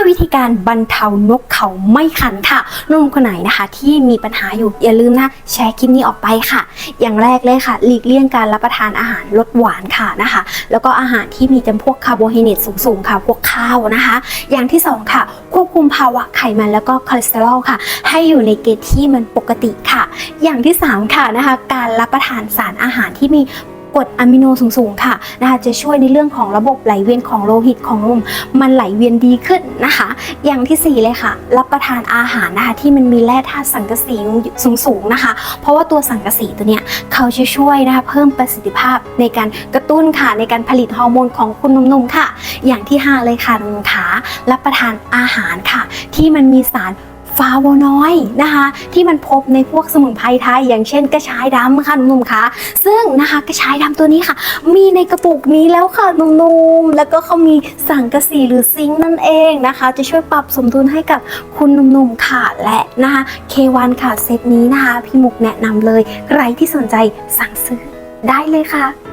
5 วิธีการบรรเทานกเขาไม่ขันค่ะหนุ่มคนไหนนะคะ ที่มีปัญหาอยู่อย่าลืมนะแชร์คลิปนี้ออกไปค่ะ อย่างแรกเลยค่ะ หลีกเลี่ยงการรับประทานอาหารรสหวานค่ะนะคะ แล้วก็อาหารที่มีจำพวกคาร์โบไฮเดรตสูงๆค่ะ พวกข้าวนะคะ อย่างที่สองค่ะ ควบคุมภาวะไขมันแล้วก็คอเลสเตอรอลค่ะ ให้อยู่ในเกณฑ์ที่มันปกติค่ะ อย่างที่สามค่ะนะคะ การรับประทานสารอาหารที่มี กรดอะมิโนสูงๆค่ะนะคะจะช่วยในเรื่องของระบบไหลเวียนของโลหิตของลมมันไหลเวียนดีขึ้นนะคะ อย่างที่สี่เลยค่ะ รับประทานอาหารนะคะที่มันมีแร่ธาตุสังกะสีสูงๆนะคะ เพราะว่าตัวสังกะสีตัวเนี้ยเขาจะช่วยนะคะเพิ่มประสิทธิภาพในการกระตุ้นค่ะในการผลิตฮอร์โมนของคุณนุ่มๆค่ะ อย่างที่ห้าเลยค่ะนุ่มขารับประทานอาหารค่ะ ที่มันมีสาร ฟาโวนอยด์นะคะ ที่มันพบในพวกสมุนไพรไทย อย่างเช่นกระชายดำค่ะหนุ่มๆคะซึ่งนะคะกระชายดำตัวนี้ค่ะ มีในกระปุกนี้แล้วค่ะหนุ่มๆแล้วก็เขามีสังกะสีหรือซิงค์นั่นเองนะคะ จะช่วยปรับสมดุลให้กับคุณหนุ่มๆค่ะและนะคะ K1 ค่ะเซตนี้นะคะ พี่มุกแนะนำเลย ใครที่สนใจสั่งซื้อได้เลยค่ะ